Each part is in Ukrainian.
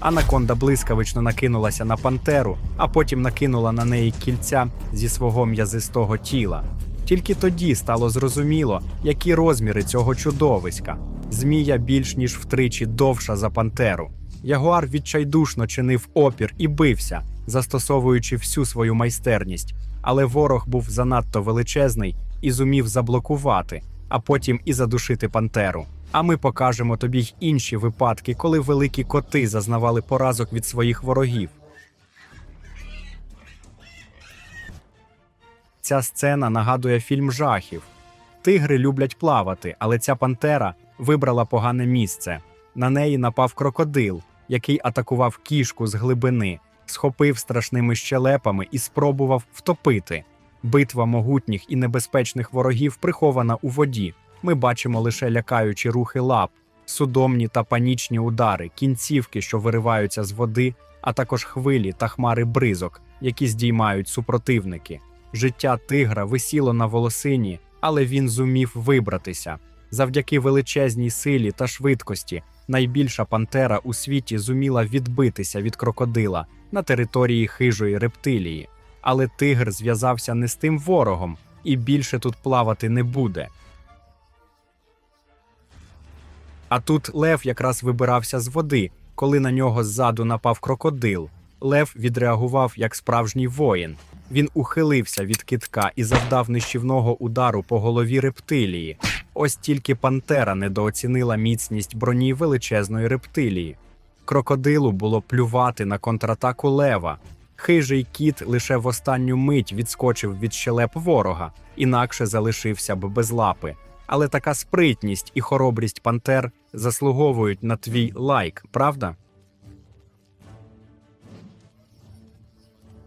Анаконда блискавично накинулася на пантеру, а потім накинула на неї кільця зі свого м'язистого тіла. Тільки тоді стало зрозуміло, які розміри цього чудовиська. Змія більш ніж втричі довша за пантеру. Ягуар відчайдушно чинив опір і бився, застосовуючи всю свою майстерність, але ворог був занадто величезний і зумів заблокувати, а потім і задушити пантеру. А ми покажемо тобі й інші випадки, коли великі коти зазнавали поразок від своїх ворогів. Ця сцена нагадує фільм жахів. Тигри люблять плавати, але ця пантера вибрала погане місце. На неї напав крокодил, який атакував кішку з глибини, схопив страшними щелепами і спробував втопити. Битва могутніх і небезпечних ворогів прихована у воді. Ми бачимо лише лякаючі рухи лап, судомні та панічні удари, кінцівки, що вириваються з води, а також хвилі та хмари бризок, які здіймають супротивники. Життя тигра висіло на волосині, але він зумів вибратися. Завдяки величезній силі та швидкості найбільша пантера у світі зуміла відбитися від крокодила на території хижої рептилії. Але тигр зв'язався не з тим ворогом і більше тут плавати не буде. А тут лев якраз вибирався з води, коли на нього ззаду напав крокодил. Лев відреагував як справжній воїн. Він ухилився від китка і завдав нищівного удару по голові рептилії. Ось тільки пантера недооцінила міцність броні величезної рептилії. Крокодилу було плювати на контратаку лева. Хижий кіт лише в останню мить відскочив від щелеп ворога, інакше залишився б без лапи. Але така спритність і хоробрість пантер заслуговують на твій лайк, правда?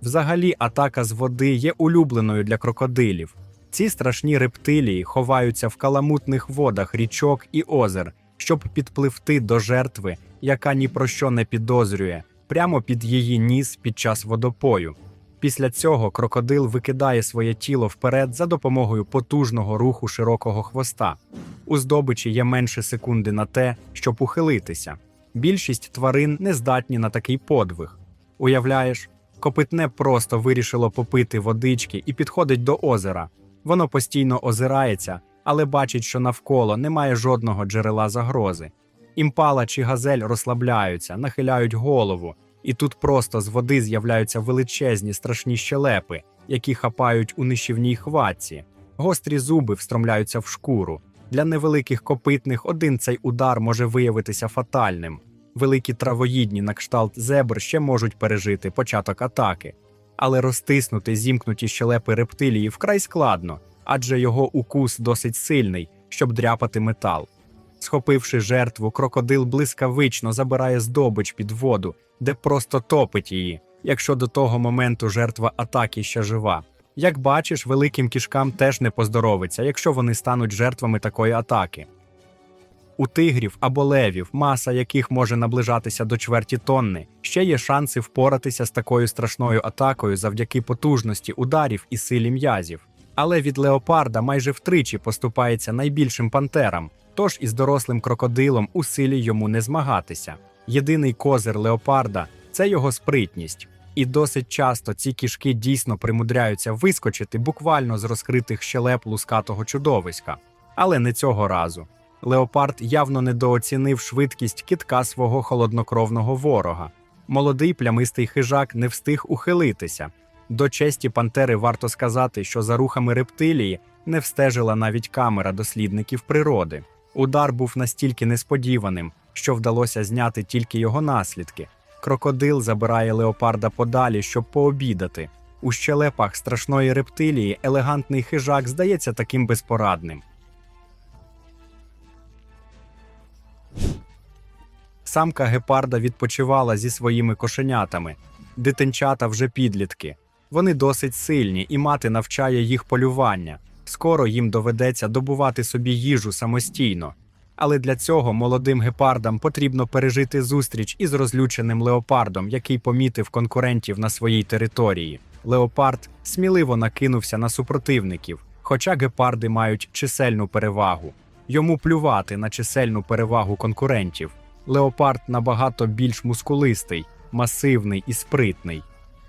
Взагалі, атака з води є улюбленою для крокодилів. Ці страшні рептилії ховаються в каламутних водах річок і озер, щоб підпливти до жертви, яка ні про що не підозрює, прямо під її ніс під час водопою. Після цього крокодил викидає своє тіло вперед за допомогою потужного руху широкого хвоста. У здобичі є менше секунди на те, щоб ухилитися. Більшість тварин не здатні на такий подвиг. Уявляєш, копитне просто вирішило попити водички і підходить до озера. Воно постійно озирається, але бачить, що навколо немає жодного джерела загрози. Імпала чи газель розслабляються, нахиляють голову, і тут просто з води з'являються величезні страшні щелепи, які хапають у нищівній хватці. Гострі зуби встромляються в шкуру. Для невеликих копитних один цей удар може виявитися фатальним. Великі травоїдні на кшталт зебр ще можуть пережити початок атаки, але розтиснути зімкнуті щелепи рептилії вкрай складно, адже його укус досить сильний, щоб дряпати метал. Схопивши жертву, крокодил блискавично забирає здобич під воду, де просто топить її, якщо до того моменту жертва атаки ще жива. Як бачиш, великим кішкам теж не поздоровиться, якщо вони стануть жертвами такої атаки. У тигрів або левів, маса яких може наближатися до чверті тонни, ще є шанси впоратися з такою страшною атакою завдяки потужності ударів і силі м'язів. Але від леопарда майже втричі поступається найбільшим пантерам, тож із дорослим крокодилом у силі йому не змагатися. Єдиний козир леопарда це його спритність. І досить часто ці кішки дійсно примудряються вискочити буквально з розкритих щелеп лускатого чудовиська. Але не цього разу. Леопард явно недооцінив швидкість китка свого холоднокровного ворога. Молодий плямистий хижак не встиг ухилитися. До честі пантери варто сказати, що за рухами рептилії не встежила навіть камера дослідників природи. Удар був настільки несподіваним, що вдалося зняти тільки його наслідки. Крокодил забирає леопарда подалі, щоб пообідати. У щелепах страшної рептилії елегантний хижак здається таким безпорадним. Самка гепарда відпочивала зі своїми кошенятами. Дитинчата вже підлітки. Вони досить сильні, і мати навчає їх полювання. Скоро їм доведеться добувати собі їжу самостійно. Але для цього молодим гепардам потрібно пережити зустріч із розлюченим леопардом, який помітив конкурентів на своїй території. Леопард сміливо накинувся на супротивників, хоча гепарди мають чисельну перевагу. Йому плювати на чисельну перевагу конкурентів. Леопард набагато більш мускулистий, масивний і спритний.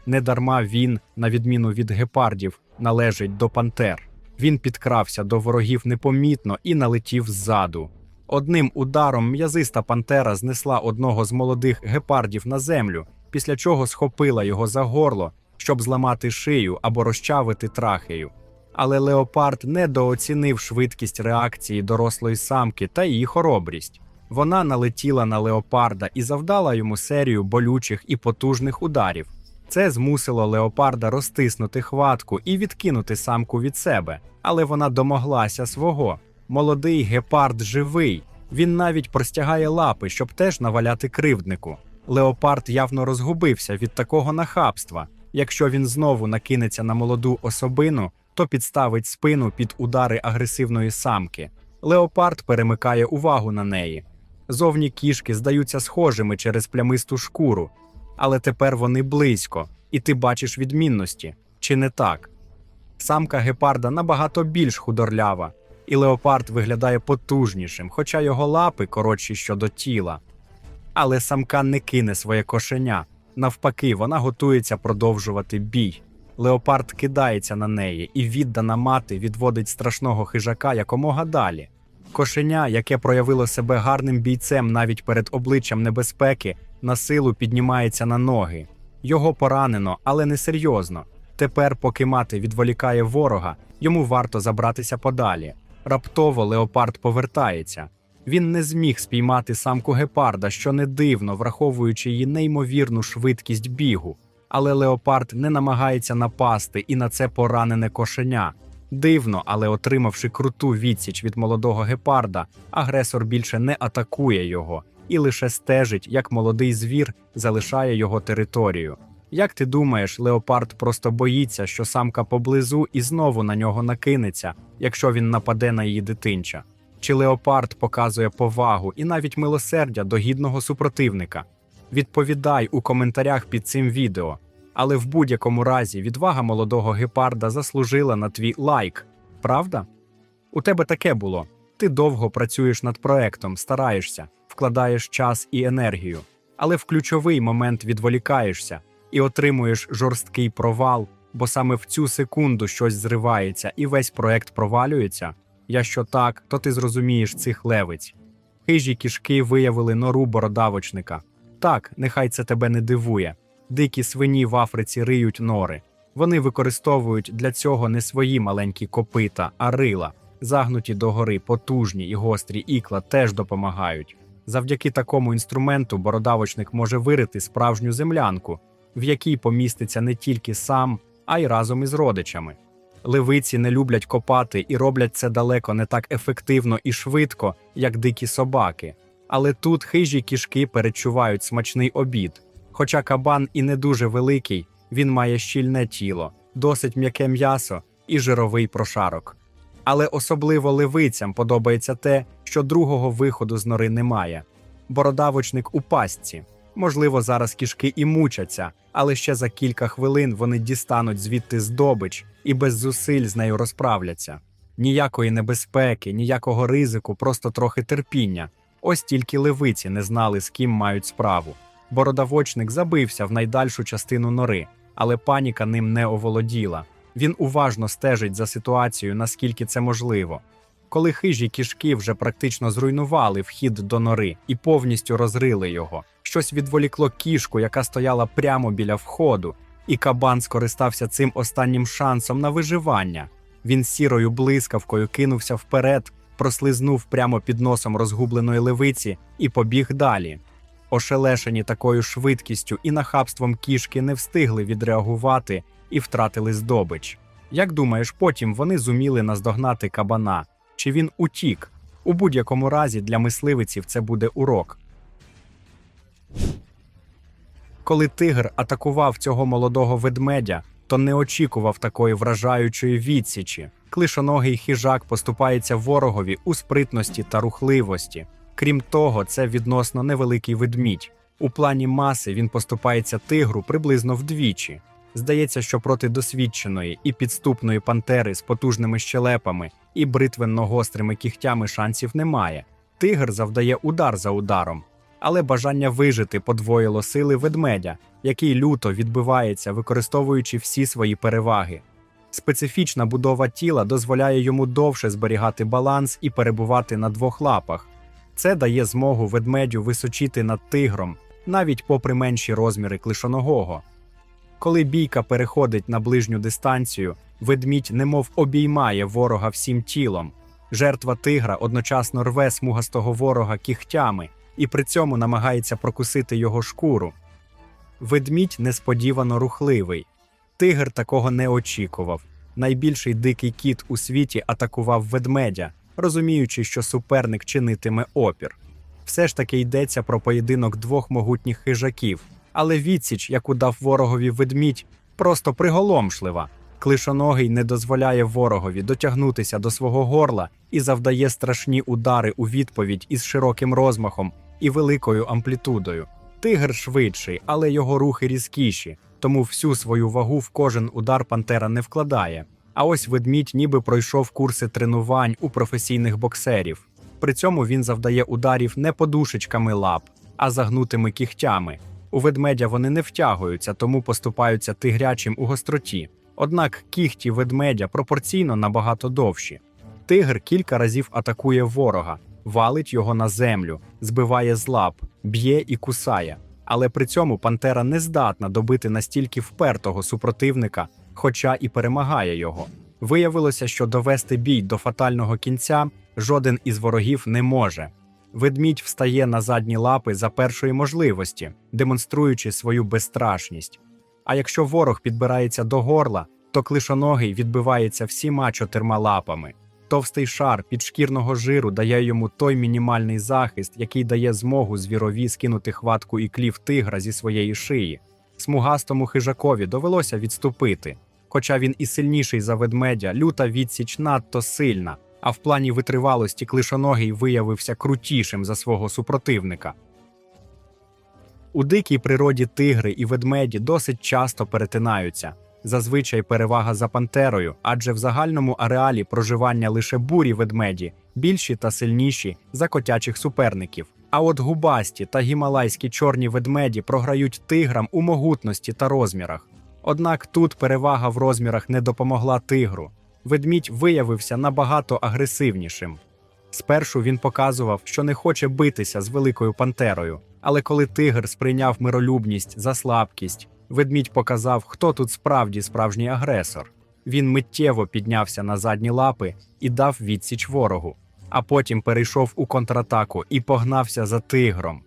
Недарма він, на відміну від гепардів, належить до пантер. Він підкрався до ворогів непомітно і налетів ззаду. Одним ударом м'язиста пантера знесла одного з молодих гепардів на землю, після чого схопила його за горло, щоб зламати шию або розчавити трахею. Але леопард недооцінив швидкість реакції дорослої самки та її хоробрість. Вона налетіла на леопарда і завдала йому серію болючих і потужних ударів. Це змусило леопарда розтиснути хватку і відкинути самку від себе, але вона домоглася свого. Молодий гепард живий. Він навіть простягає лапи, щоб теж наваляти кривднику. Леопард явно розгубився від такого нахабства. Якщо він знову накинеться на молоду особину, то підставить спину під удари агресивної самки. Леопард перемикає увагу на неї. Зовні кішки здаються схожими через плямисту шкуру, але тепер вони близько, і ти бачиш відмінності, чи не так? Самка гепарда набагато більш худорлява, і леопард виглядає потужнішим, хоча його лапи коротші щодо тіла. Але самка не кине своє кошеня. Навпаки, вона готується продовжувати бій. Леопард кидається на неї, і віддана мати відводить страшного хижака якомога далі. Кошеня, яке проявило себе гарним бійцем навіть перед обличчям небезпеки, на силу піднімається на ноги. Його поранено, але не серйозно. Тепер, поки мати відволікає ворога, йому варто забратися подалі. Раптово леопард повертається. Він не зміг спіймати самку гепарда, що не дивно, враховуючи її неймовірну швидкість бігу. Але леопард не намагається напасти і на це поранене кошеня. Дивно, але отримавши круту відсіч від молодого гепарда, агресор більше не атакує його і лише стежить, як молодий звір залишає його територію. Як ти думаєш, леопард просто боїться, що самка поблизу і знову на нього накинеться, якщо він нападе на її дитинча? Чи леопард показує повагу і навіть милосердя до гідного супротивника? Відповідай у коментарях під цим відео. Але в будь-якому разі відвага молодого гепарда заслужила на твій лайк, правда? У тебе таке було. Ти довго працюєш над проектом, стараєшся, вкладаєш час і енергію, але в ключовий момент відволікаєшся і отримуєш жорсткий провал, бо саме в цю секунду щось зривається і весь проект провалюється. Якщо так, то ти зрозумієш цих левиць. Хижі кішки виявили нору бородавочника. Так, нехай це тебе не дивує. Дикі свині в Африці риють нори. Вони використовують для цього не свої маленькі копита, а рила. Загнуті догори, потужні і гострі ікла теж допомагають. Завдяки такому інструменту бородавочник може вирити справжню землянку, в якій поміститься не тільки сам, а й разом із родичами. Левиці не люблять копати і роблять це далеко не так ефективно і швидко, як дикі собаки. Але тут хижі кішки перечувають смачний обід. Хоча кабан і не дуже великий, він має щільне тіло, досить м'яке м'ясо і жировий прошарок. Але особливо левицям подобається те, що другого виходу з нори немає. Бородавочник у пастці. Можливо, зараз кішки і мучаться, але ще за кілька хвилин вони дістануть звідти здобич і без зусиль з нею розправляться. Ніякої небезпеки, ніякого ризику, просто трохи терпіння. Ось тільки левиці не знали, з ким мають справу. Бородавочник забився в найдальшу частину нори, але паніка ним не оволоділа. Він уважно стежить за ситуацією, наскільки це можливо. Коли хижі кішки вже практично зруйнували вхід до нори і повністю розрили його, щось відволікло кішку, яка стояла прямо біля входу, і кабан скористався цим останнім шансом на виживання. Він сірою блискавкою кинувся вперед, прослизнув прямо під носом розгубленої левиці і побіг далі. Ошелешені такою швидкістю і нахабством кішки не встигли відреагувати і втратили здобич. Як думаєш, потім вони зуміли наздогнати кабана? Чи він утік? У будь-якому разі для мисливиців це буде урок. Коли тигр атакував цього молодого ведмедя, то не очікував такої вражаючої відсічі. Клишоногий хижак поступається ворогові у спритності та рухливості. Крім того, це відносно невеликий ведмідь. У плані маси він поступається тигру приблизно вдвічі. Здається, що проти досвідченої і підступної пантери з потужними щелепами і бритвенно-гострими кігтями шансів немає. Тигр завдає удар за ударом. Але бажання вижити подвоїло сили ведмедя, який люто відбивається, використовуючи всі свої переваги. Специфічна будова тіла дозволяє йому довше зберігати баланс і перебувати на двох лапах. Це дає змогу ведмедю височити над тигром, навіть попри менші розміри клишоногого. Коли бійка переходить на ближню дистанцію, ведмідь немов обіймає ворога всім тілом. Жертва тигра одночасно рве смугастого ворога кігтями і при цьому намагається прокусити його шкуру. Ведмідь несподівано рухливий. Тигр такого не очікував. Найбільший дикий кіт у світі атакував ведмедя, розуміючи, що суперник чинитиме опір. Все ж таки йдеться про поєдинок двох могутніх хижаків, але відсіч, яку дав ворогові ведмідь, просто приголомшлива. Клишоногий не дозволяє ворогові дотягнутися до свого горла і завдає страшні удари у відповідь із широким розмахом і великою амплітудою. Тигр швидший, але його рухи різкіші, тому всю свою вагу в кожен удар пантера не вкладає. А ось ведмідь ніби пройшов курси тренувань у професійних боксерів. При цьому він завдає ударів не подушечками лап, а загнутими кігтями. У ведмедя вони не втягуються, тому поступаються тигрячим у гостроті. Однак кігті ведмедя пропорційно набагато довші. Тигр кілька разів атакує ворога, валить його на землю, збиває з лап, б'є і кусає. Але при цьому пантера не здатна добити настільки впертого супротивника, хоча і перемагає його. Виявилося, що довести бій до фатального кінця жоден із ворогів не може. Ведмідь встає на задні лапи за першої можливості, демонструючи свою безстрашність. А якщо ворог підбирається до горла, то клишоногий відбивається всіма чотирма лапами. Товстий шар підшкірного жиру дає йому той мінімальний захист, який дає змогу звірові скинути хватку і клів тигра зі своєї шиї. Смугастому хижакові довелося відступити. Хоча він і сильніший за ведмедя, люта відсіч надто сильна, а в плані витривалості клишоногий виявився крутішим за свого супротивника. У дикій природі тигри і ведмеді досить часто перетинаються. Зазвичай перевага за пантерою, адже в загальному ареалі проживання лише бурі ведмеді, більші та сильніші за котячих суперників. А от губасті та гімалайські чорні ведмеді програють тиграм у могутності та розмірах. Однак тут перевага в розмірах не допомогла тигру. Ведмідь виявився набагато агресивнішим. Спершу він показував, що не хоче битися з великою пантерою, але коли тигр сприйняв миролюбність за слабкість, ведмідь показав, хто тут справді справжній агресор. Він миттєво піднявся на задні лапи і дав відсіч ворогу, а потім перейшов у контратаку і погнався за тигром.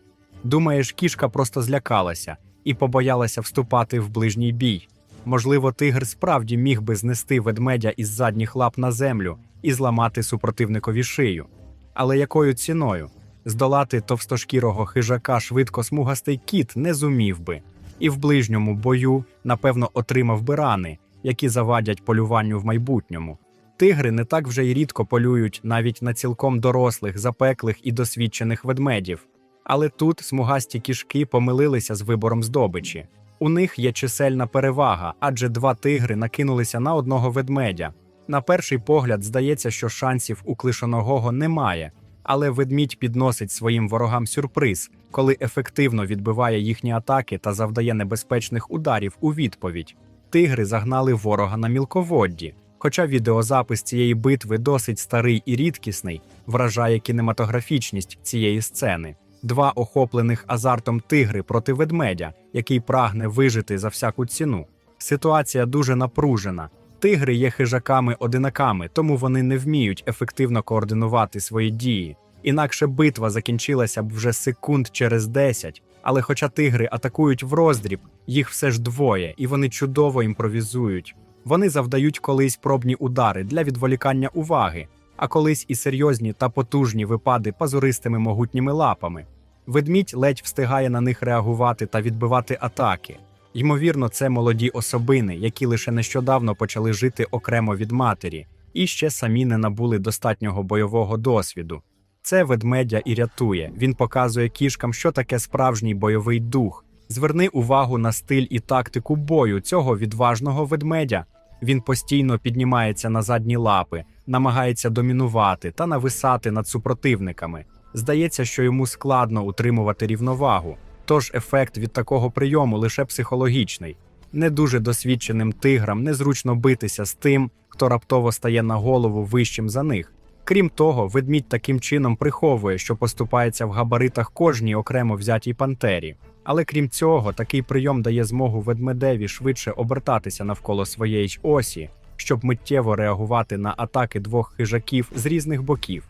Думаєш, кішка просто злякалася і побоялася вступати в ближній бій. Можливо, тигр справді міг би знести ведмедя із задніх лап на землю і зламати супротивникові шию. Але якою ціною? Здолати товстошкірого хижака швидко смугастий кіт не зумів би, і в ближньому бою, напевно, отримав би рани, які завадять полюванню в майбутньому. Тигри не так вже й рідко полюють навіть на цілком дорослих, запеклих і досвідчених ведмедів. Але тут смугасті кішки помилилися з вибором здобичі. У них є чисельна перевага, адже два тигри накинулися на одного ведмедя. На перший погляд здається, що шансів у клишоногого немає, але ведмідь підносить своїм ворогам сюрприз, коли ефективно відбиває їхні атаки та завдає небезпечних ударів у відповідь. Тигри загнали ворога на мілководді. Хоча відеозапис цієї битви досить старий і рідкісний, вражає кінематографічність цієї сцени. Два охоплених азартом тигри проти ведмедя, який прагне вижити за всяку ціну. Ситуація дуже напружена. Тигри є хижаками-одинаками, тому вони не вміють ефективно координувати свої дії. Інакше битва закінчилася б вже секунд через 10, але хоча тигри атакують в роздріб, їх все ж двоє, і вони чудово імпровізують. Вони завдають колись пробні удари для відволікання уваги, а колись і серйозні та потужні випади пазуристими могутніми лапами. Ведмідь ледь встигає на них реагувати та відбивати атаки. Ймовірно, це молоді особини, які лише нещодавно почали жити окремо від матері, і ще самі не набули достатнього бойового досвіду. Це ведмедя і рятує. Він показує кішкам, що таке справжній бойовий дух. Зверни увагу на стиль і тактику бою цього відважного ведмедя. Він постійно піднімається на задні лапи, намагається домінувати та нависати над супротивниками. Здається, що йому складно утримувати рівновагу, тож ефект від такого прийому лише психологічний. Не дуже досвідченим тиграм незручно битися з тим, хто раптово стає на голову вищим за них. Крім того, ведмідь таким чином приховує, що поступається в габаритах кожній окремо взятій пантері. Але крім цього, такий прийом дає змогу ведмедеві швидше обертатися навколо своєї осі, щоб миттєво реагувати на атаки двох хижаків з різних боків.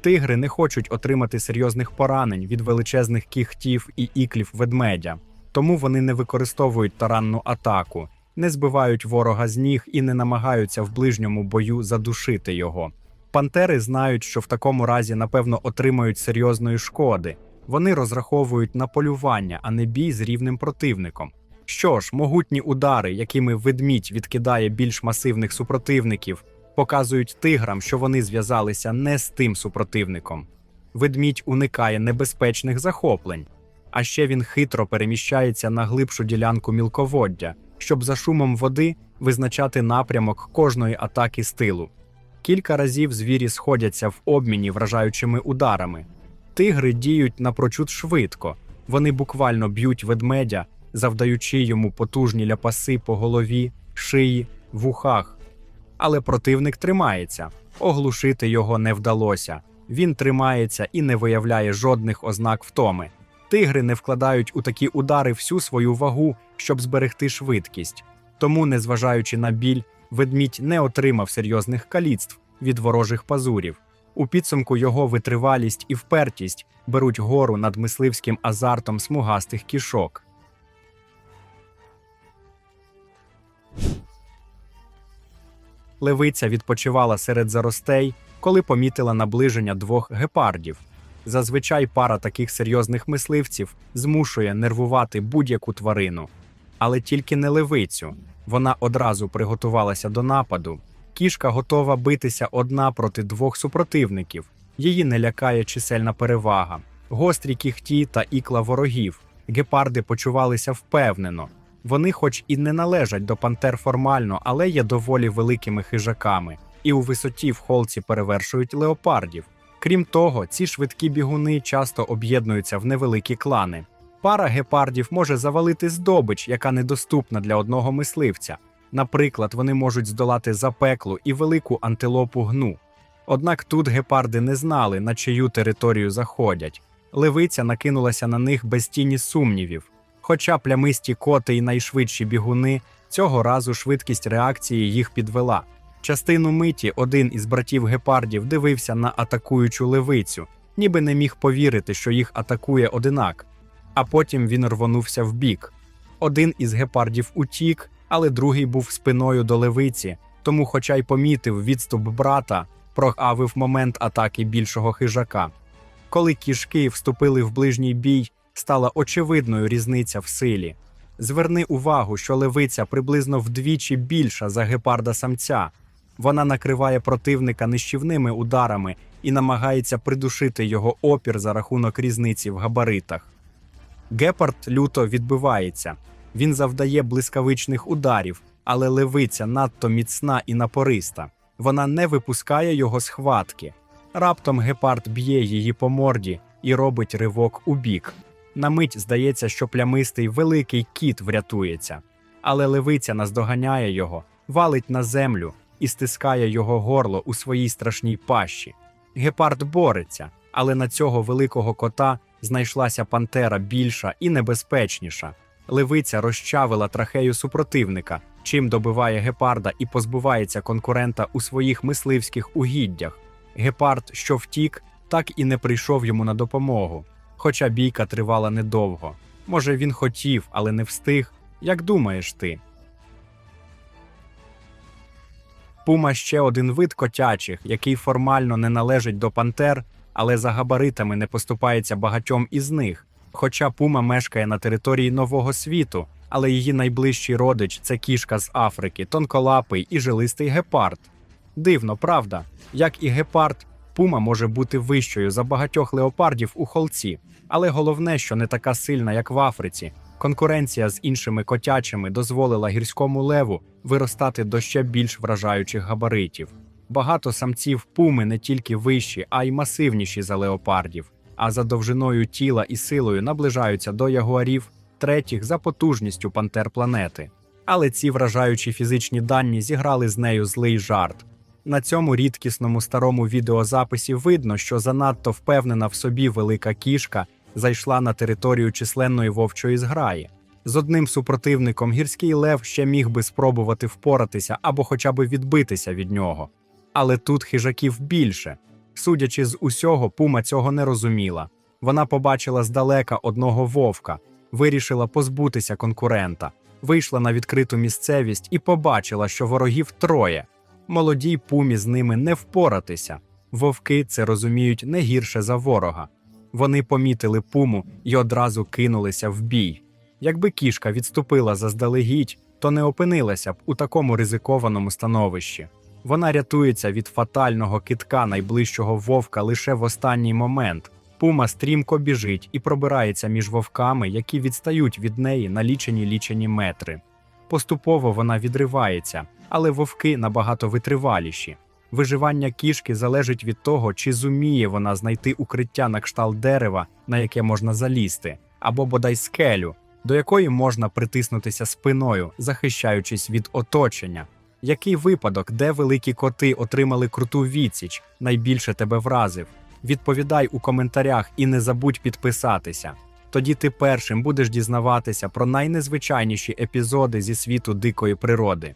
Тигри не хочуть отримати серйозних поранень від величезних кігтів і іклів ведмедя, тому вони не використовують таранну атаку, не збивають ворога з ніг і не намагаються в ближньому бою задушити його. Пантери знають, що в такому разі, напевно, отримають серйозної шкоди. Вони розраховують на полювання, а не бій з рівним противником. Що ж, могутні удари, якими ведмідь відкидає більш масивних супротивників, показують тиграм, що вони зв'язалися не з тим супротивником. Ведмідь уникає небезпечних захоплень, а ще він хитро переміщається на глибшу ділянку мілководдя, щоб за шумом води визначати напрямок кожної атаки з тилу. Кілька разів звірі сходяться в обміні вражаючими ударами. Тигри діють напрочуд швидко, вони буквально б'ють ведмедя, завдаючи йому потужні ляпаси по голові, шиї, вухах. Але противник тримається. Оглушити його не вдалося. Він тримається і не виявляє жодних ознак втоми. Тигри не вкладають у такі удари всю свою вагу, щоб зберегти швидкість. Тому, незважаючи на біль, ведмідь не отримав серйозних каліцтв від ворожих пазурів. У підсумку його витривалість і впертість беруть гору над мисливським азартом смугастих кішок. Левиця відпочивала серед заростей, коли помітила наближення двох гепардів. Зазвичай пара таких серйозних мисливців змушує нервувати будь-яку тварину, але тільки не левицю. Вона одразу приготувалася до нападу. Кішка готова битися одна проти двох супротивників. Її не лякає чисельна перевага, гострі кіхті та ікла ворогів. Гепарди почувалися впевнено. Вони, хоч і не належать до пантер формально, але є доволі великими хижаками, і у висоті в холці перевершують леопардів. Крім того, ці швидкі бігуни часто об'єднуються в невеликі клани. Пара гепардів може завалити здобич, яка недоступна для одного мисливця. Наприклад, вони можуть здолати запеклу і велику антилопу гну. Однак тут гепарди не знали, на чию територію заходять. Левиця накинулася на них без тіні сумнівів. Хоча плямисті коти і найшвидші бігуни цього разу швидкість реакції їх підвела. Частину миті один із братів гепардів дивився на атакуючу левицю, ніби не міг повірити, що їх атакує одинак. А потім він рвонувся вбік. Один із гепардів утік, але другий був спиною до левиці, тому, хоча й помітив відступ брата, прогавив момент атаки більшого хижака. Коли кішки вступили в ближній бій, стала очевидною різниця в силі. Зверни увагу, що левиця приблизно вдвічі більша за гепарда самця. Вона накриває противника нищівними ударами і намагається придушити його опір за рахунок різниці в габаритах. Гепард люто відбивається. Він завдає блискавичних ударів, але левиця надто міцна і напориста. Вона не випускає його з хватки. Раптом гепард б'є її по морді і робить ривок у бік. На мить здається, що плямистий великий кіт врятується, але левиця наздоганяє його, валить на землю і стискає його горло у своїй страшній пащі. Гепард бореться, але на цього великого кота знайшлася пантера більша і небезпечніша. Левиця розчавила трахею супротивника, чим добиває гепарда і позбувається конкурента у своїх мисливських угіддях. Гепард, що втік, так і не прийшов йому на допомогу. Хоча бійка тривала недовго. Може, він хотів, але не встиг. Як думаєш ти? Пума ще один вид котячих, який формально не належить до пантер, але за габаритами не поступається багатьом із них. Хоча пума мешкає на території Нового світу, але її найближчий родич це кішка з Африки, тонколапий і жилистий гепард. Дивно, правда? Як і гепард, пума може бути вищою за багатьох леопардів у холці, але головне, що не така сильна, як в Африці. Конкуренція з іншими котячими дозволила гірському леву виростати до ще більш вражаючих габаритів. Багато самців пуми не тільки вищі, а й масивніші за леопардів, а за довжиною тіла і силою наближаються до ягуарів, третіх за потужністю пантер планети. Але ці вражаючі фізичні дані зіграли з нею злий жарт. На цьому рідкісному старому відеозаписі видно, що занадто впевнена в собі велика кішка зайшла на територію численної вовчої зграї. З одним супротивником гірський лев ще міг би спробувати впоратися або хоча б відбитися від нього. Але тут хижаків більше. Судячи з усього, пума цього не розуміла. Вона побачила здалека одного вовка, вирішила позбутися конкурента, вийшла на відкриту місцевість і побачила, що ворогів троє. Молодій пумі з ними не впоратися. Вовки це розуміють не гірше за ворога. Вони помітили пуму і одразу кинулися в бій. Якби кішка відступила заздалегідь, то не опинилася б у такому ризикованому становищі. Вона рятується від фатального китка найближчого вовка лише в останній момент. Пума стрімко біжить і пробирається між вовками, які відстають від неї на лічені лічені метри. Поступово вона відривається, але вовки набагато витриваліші. Виживання кішки залежить від того, чи зуміє вона знайти укриття на кшталт дерева, на яке можна залізти, або бодай скелю, до якої можна притиснутися спиною, захищаючись від оточення. Який випадок, де великі коти отримали круту відсіч, найбільше тебе вразив? Відповідай у коментарях і не забудь підписатися. Тоді ти першим будеш дізнаватися про найнезвичайніші епізоди зі світу дикої природи.